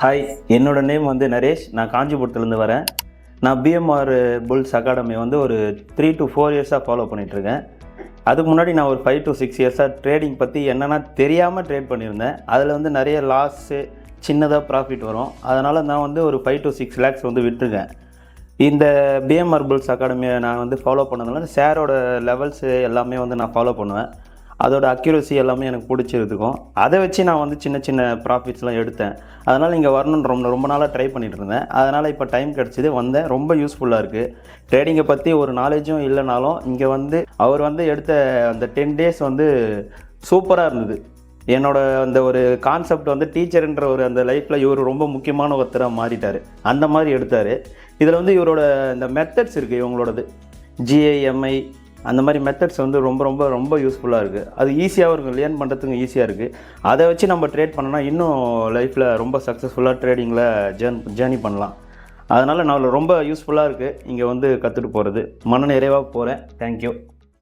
Hi என்னோட name வந்து நரேஷ். நான் காஞ்சிபுரத்துலேருந்து வரேன். நான் பிஎம்ஆர் புல்ஸ் அகாடமி வந்து ஒரு த்ரீ டு ஃபோர் இயர்ஸாக ஃபாலோ பண்ணிகிட்ருக்கேன் அதுக்கு முன்னாடி நான் ஒரு ஃபைவ் டு சிக்ஸ் இயர்ஸாக ட்ரேடிங் பற்றி என்னென்னா தெரியாமல் ட்ரேட் பண்ணியிருந்தேன். அதில் வந்து நிறைய லாஸு சின்னதாக ப்ராஃபிட் வரும். அதனால் நான் வந்து ஒரு ஃபைவ் டு சிக்ஸ் லேக்ஸ் வந்து விட்டுருக்கேன். இந்த பிஎம்ஆர் புல்ஸ் அகாடமியை நான் வந்து ஃபாலோ பண்ணதுனால ஷேரோட லெவல்ஸு எல்லாமே வந்து நான் ஃபாலோ பண்ணுவேன். அதோட அக்யூரசி எல்லாமே எனக்கு பிடிச்சிருக்கும். அதை வச்சு நான் வந்து சின்ன சின்ன ப்ராஃபிட்ஸ்லாம் எடுத்தேன். அதனால் இங்கே வரணும்னு ரொம்ப ரொம்ப நாளாக ட்ரை பண்ணிகிட்டு இருந்தேன். அதனால் இப்போ டைம் கிடச்சிது வந்தேன். ரொம்ப யூஸ்ஃபுல்லாக இருக்குது ட்ரேடிங்கை பற்றி ஒரு நாலேஜும் இல்லைனாலும் இங்கே வந்து அவர் வந்து எடுத்த அந்த டென் டேஸ் வந்து சூப்பராக இருந்தது. என்னோட அந்த ஒரு கான்செப்ட் வந்து டீச்சர்ன்ற ஒரு அந்த லைஃப்பில் இவர் ரொம்ப முக்கியமான ஒருத்தராக மாறிட்டார். அந்த மாதிரி எடுத்தார். இதில் வந்து இவரோட இந்த மெத்தட்ஸ் இருக்குது இவங்களோடது. ஜிஐஎம்ஐ அந்த மாதிரி மெத்தட்ஸ் வந்து ரொம்ப ரொம்ப ரொம்ப யூஸ்ஃபுல்லாக இருக்குது அது ஈஸியாகவும் இருக்கும். லேர்ன் பண்ணுறதுக்கு ஈஸியாக இருக்குது அதை வச்சு நம்ம ட்ரேட் பண்ணோன்னா இன்னும் லைஃப்பில் ரொம்ப சக்ஸஸ்ஃபுல்லாக ட்ரேடிங்கில் ஜேர்ன் ஜேர்னி பண்ணலாம். அதனால் நான் ரொம்ப யூஸ்ஃபுல்லாக இருக்குது இங்கே வந்து கற்றுட்டு போகிறது மன நிறைவாக போகிறேன் தேங்க்யூ